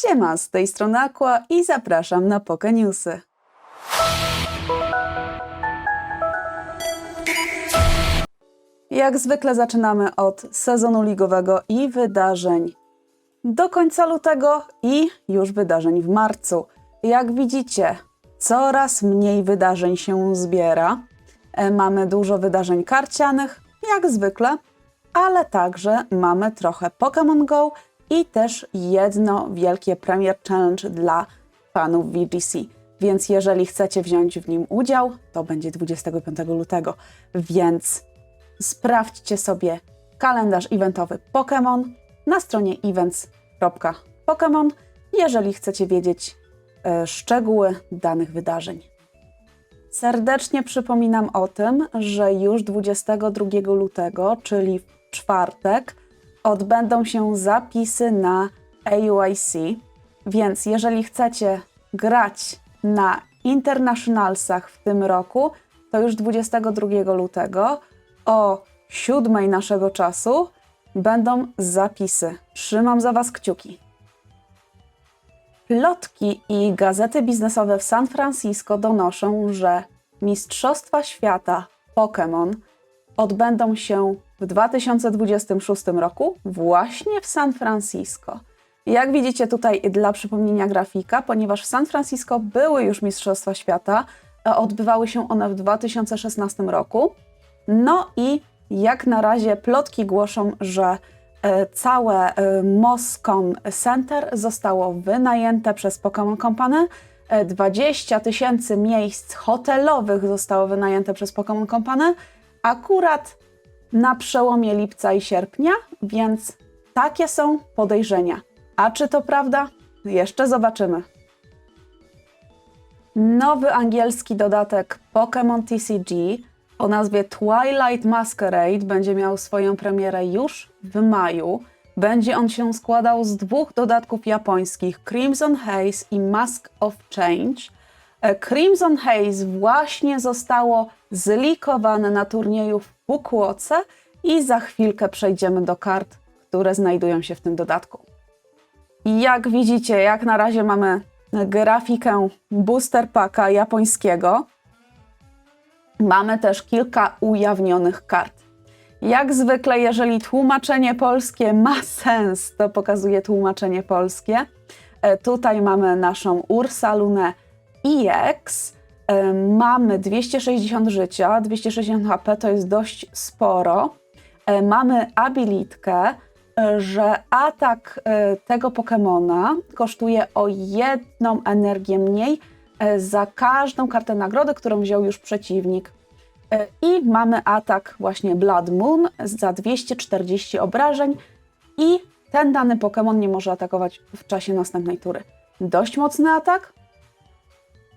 Siema, z tej strony Aqua i zapraszam na Poke Newsy. Jak zwykle zaczynamy od sezonu ligowego i wydarzeń do końca lutego i już wydarzeń w marcu. Jak widzicie, coraz mniej wydarzeń się zbiera. E, Mamy dużo wydarzeń karcianych, jak zwykle, ale także mamy trochę Pokémon Go i też jedno wielkie Premier Challenge dla fanów VGC. Więc jeżeli chcecie wziąć w nim udział, to będzie 25 lutego. Więc sprawdźcie sobie kalendarz eventowy Pokémon na stronie events.pokemon, jeżeli chcecie wiedzieć e, szczegóły danych wydarzeń. Serdecznie przypominam o tym, że już 22 lutego, czyli w czwartek, odbędą się zapisy na AUIC, więc jeżeli chcecie grać na internationalsach w tym roku, to już 22 lutego o 7 naszego czasu będą zapisy. Trzymam za Was kciuki. Plotki i gazety biznesowe w San Francisco donoszą, że Mistrzostwa Świata Pokémon odbędą się w 2026 roku właśnie w San Francisco. Jak widzicie tutaj dla przypomnienia grafika, ponieważ w San Francisco były już Mistrzostwa Świata, odbywały się one w 2016 roku. No i jak na razie plotki głoszą, że e, całe e, Moscone Center zostało wynajęte przez Pokémon Company. E, 20 tysięcy miejsc hotelowych zostało wynajęte przez Pokémon Company akurat na przełomie lipca i sierpnia, więc takie są podejrzenia. A czy to prawda? Jeszcze zobaczymy. Nowy angielski dodatek Pokémon TCG o nazwie Twilight Masquerade będzie miał swoją premierę już w maju. Będzie on się składał z dwóch dodatków japońskich Crimson Haze i Mask of Change. E, Crimson Haze właśnie zostało zlikowane na turnieju w Fukuoce i za chwilkę przejdziemy do kart, które znajdują się w tym dodatku. Jak widzicie, jak na razie mamy grafikę booster packa japońskiego. Mamy też kilka ujawnionych kart. Jak zwykle, jeżeli tłumaczenie polskie ma sens, to pokazuje tłumaczenie polskie. E, Tutaj mamy naszą Ursalunę EX. Mamy 260 życia, 260 HP to jest dość sporo. Mamy abilitkę, e, że atak e, tego Pokemona kosztuje o jedną energię mniej e, za każdą kartę nagrody, którą wziął już przeciwnik. I mamy atak właśnie Blood Moon za 240 obrażeń i ten dany Pokémon nie może atakować w czasie następnej tury. Dość mocny atak,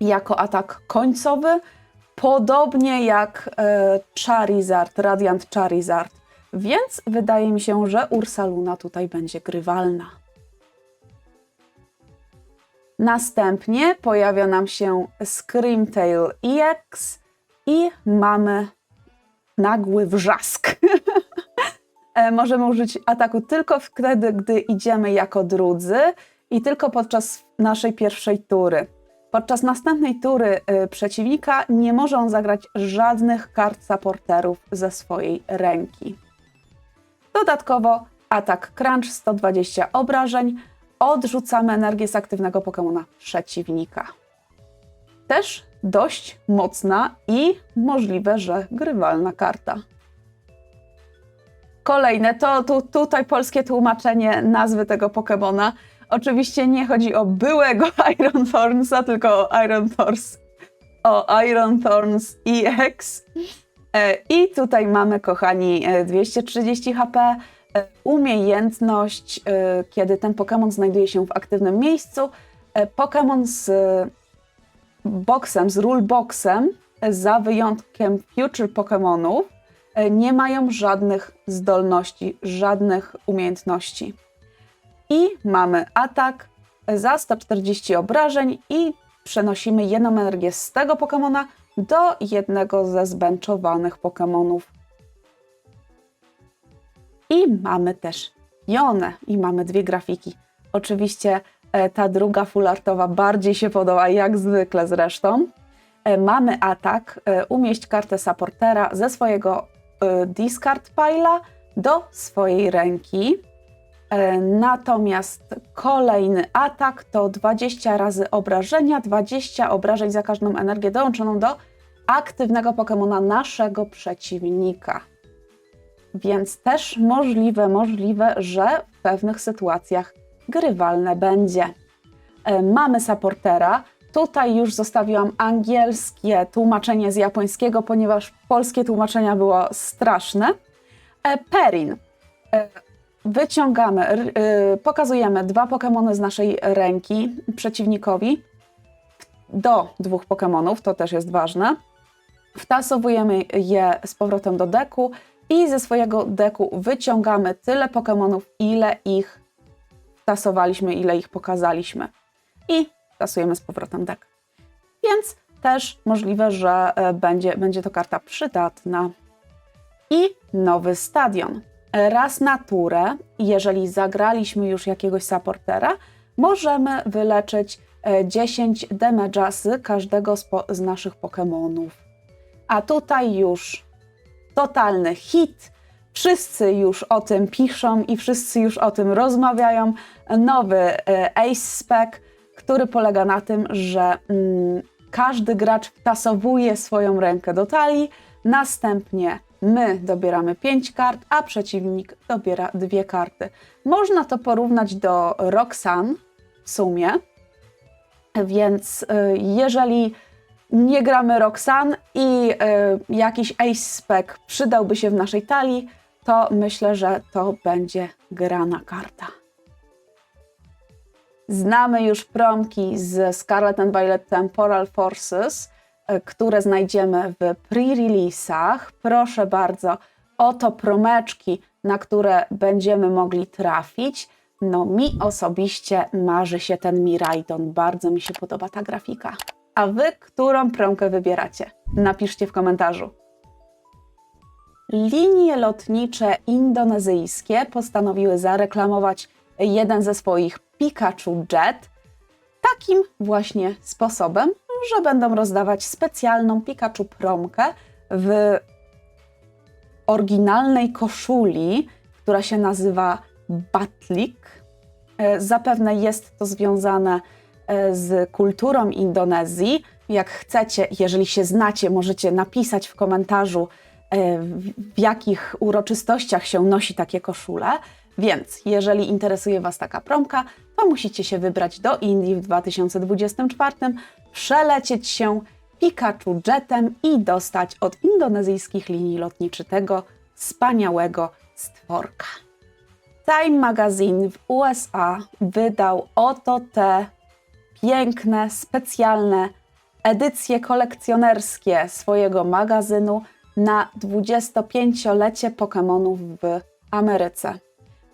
jako atak końcowy, podobnie jak e, Charizard, Radiant Charizard. Więc wydaje mi się, że Ursaluna tutaj będzie grywalna. Następnie pojawia nam się Screamtail EX i mamy nagły wrzask. E, Możemy użyć ataku tylko wtedy, gdy idziemy jako drudzy i tylko podczas naszej pierwszej tury. Podczas następnej tury y, przeciwnika nie może on zagrać żadnych kart supporterów ze swojej ręki. Dodatkowo atak Crunch 120 obrażeń. Odrzucamy energię z aktywnego Pokemona przeciwnika. Też dość mocna i możliwe, że grywalna karta. Kolejne to tu, tutaj polskie tłumaczenie nazwy tego Pokemona. Oczywiście nie chodzi o byłego Iron Thornsa, tylko o Iron Thorns, o Iron Thorns EX. E, I tutaj mamy, kochani, e, 230 HP, e, umiejętność, e, kiedy ten Pokémon znajduje się w aktywnym miejscu. E, Pokémon z e, boxem, z ruleboxem, e, za wyjątkiem Future Pokémonów, e, nie mają żadnych zdolności, żadnych umiejętności. I mamy atak za 140 obrażeń i przenosimy jedną energię z tego Pokemona do jednego ze zbenczowanych Pokemonów. I mamy też Jonę i mamy dwie grafiki. Oczywiście E, Ta druga full artowa bardziej się podoba, jak zwykle zresztą. E, Mamy atak, e, umieść kartę supportera ze swojego discard pile'a do swojej ręki. E, Natomiast kolejny atak to 20 razy obrażenia, 20 obrażeń za każdą energię dołączoną do aktywnego Pokemona naszego przeciwnika. Więc też możliwe, możliwe, że w pewnych sytuacjach grywalne będzie. E, Mamy supportera. Tutaj już zostawiłam angielskie tłumaczenie z japońskiego, ponieważ polskie tłumaczenia było straszne. E, Perin. Wyciągamy, y, pokazujemy dwa Pokémony z naszej ręki przeciwnikowi do dwóch Pokémonów, to też jest ważne. Wtasowujemy je z powrotem do deku i ze swojego deku wyciągamy tyle Pokémonów, ile ich wtasowaliśmy, ile ich pokazaliśmy. I wtasujemy z powrotem dek. Więc też możliwe, że e, będzie, będzie to karta przydatna. I nowy stadion. Raz na turę, jeżeli zagraliśmy już jakiegoś supportera, możemy wyleczyć e, 10 damage'a z każdego z, z naszych Pokémonów. A tutaj już totalny hit. Wszyscy już o tym piszą i wszyscy już o tym rozmawiają. Nowy e, Ace Spec, który polega na tym, że mm, każdy gracz wtasowuje swoją rękę do talii, następnie my dobieramy 5 kart, a przeciwnik dobiera dwie karty. Można to porównać do Roxanne w sumie, więc y, jeżeli nie gramy Roxanne i y, jakiś Ace Spec przydałby się w naszej talii, to myślę, że to będzie grana karta. Znamy już promki z Scarlet and Violet Temporal Forces, które znajdziemy w pre-release'ach. Proszę bardzo, oto promeczki, na które będziemy mogli trafić. No mi osobiście marzy się ten Miraidon, bardzo mi się podoba ta grafika. A wy którą promkę wybieracie? Napiszcie w komentarzu. Linie lotnicze indonezyjskie postanowiły zareklamować jeden ze swoich Pikachu Jet takim właśnie sposobem, że będą rozdawać specjalną Pikachu promkę w oryginalnej koszuli, która się nazywa Batlik. E, Zapewne jest to związane e, z kulturą Indonezji. Jak chcecie, jeżeli się znacie, możecie napisać w komentarzu, e, w w jakich uroczystościach się nosi takie koszule. Więc jeżeli interesuje Was taka promka, to musicie się wybrać do Indii w 2024, przelecieć się Pikachu Jetem i dostać od indonezyjskich linii lotniczych tego wspaniałego stworka. Time Magazine w USA wydał oto te piękne, specjalne edycje kolekcjonerskie swojego magazynu na 25-lecie Pokémonów w Ameryce.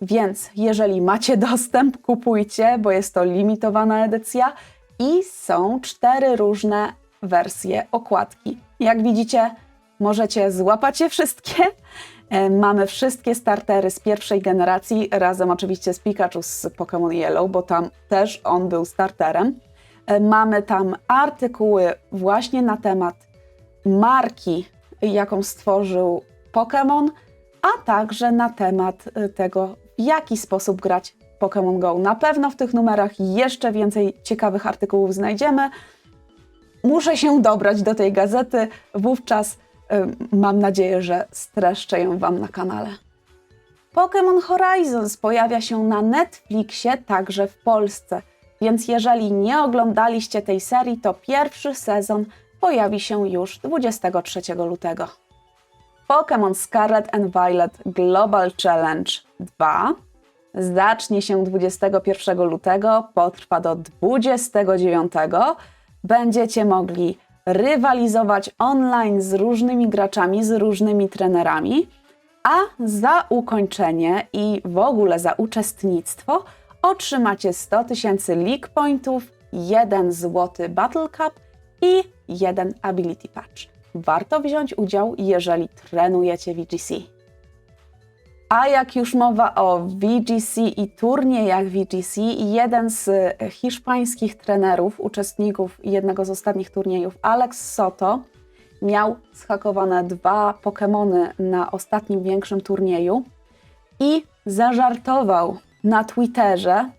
Więc jeżeli macie dostęp, kupujcie, bo jest to limitowana edycja i są cztery różne wersje okładki. Jak widzicie, możecie złapać je wszystkie. E, Mamy wszystkie startery z pierwszej generacji, razem oczywiście z Pikachu z Pokémon Yellow, bo tam też on był starterem. E, Mamy tam artykuły właśnie na temat marki, jaką stworzył Pokémon, a także na temat y, tego, jaki sposób grać Pokémon Go. Na pewno w tych numerach jeszcze więcej ciekawych artykułów znajdziemy. Muszę się dobrać do tej gazety, wówczas y, mam nadzieję, że streszczę ją Wam na kanale. Pokémon Horizons pojawia się na Netflixie także w Polsce, więc jeżeli nie oglądaliście tej serii, to pierwszy sezon pojawi się już 23 lutego. Pokémon Scarlet and Violet Global Challenge 2 zacznie się 21 lutego, potrwa do 29. Będziecie mogli rywalizować online z różnymi graczami, z różnymi trenerami, a za ukończenie i w ogóle za uczestnictwo otrzymacie 100 tysięcy League Pointów, 1 złoty Battle Cup i jeden Ability Patch. Warto wziąć udział, jeżeli trenujecie VGC. A jak już mowa o VGC i turniejach VGC, jeden z hiszpańskich trenerów, uczestników jednego z ostatnich turniejów, Alex Soto, miał schakowane dwa Pokémony na ostatnim większym turnieju i zażartował na Twitterze,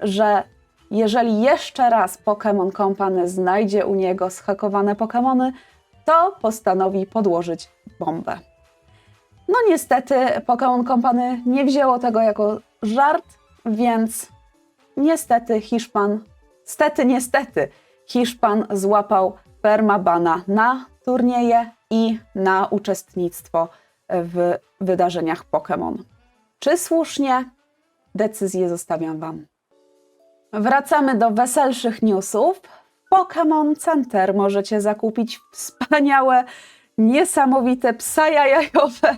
że jeżeli jeszcze raz Pokémon Company znajdzie u niego schakowane Pokémony, to postanowi podłożyć bombę. No niestety Pokémon Company nie wzięło tego jako żart, więc niestety Hiszpan, stety niestety, Hiszpan złapał permabana na turnieje i na uczestnictwo w wydarzeniach Pokémon. Czy słusznie? Decyzję zostawiam Wam. Wracamy do weselszych newsów. Pokémon Center możecie zakupić wspaniałe, niesamowite psa jajowe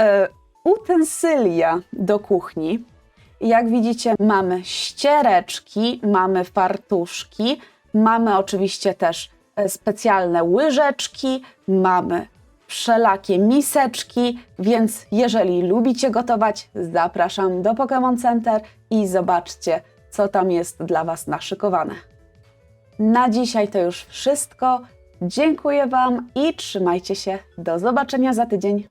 e, utensylia do kuchni. Jak widzicie, mamy ściereczki, mamy fartuszki, mamy oczywiście też e, specjalne łyżeczki, mamy wszelakie miseczki, więc jeżeli lubicie gotować, zapraszam do Pokémon Center i zobaczcie, co tam jest dla Was naszykowane. Na dzisiaj to już wszystko. Dziękuję Wam i trzymajcie się. Do zobaczenia za tydzień.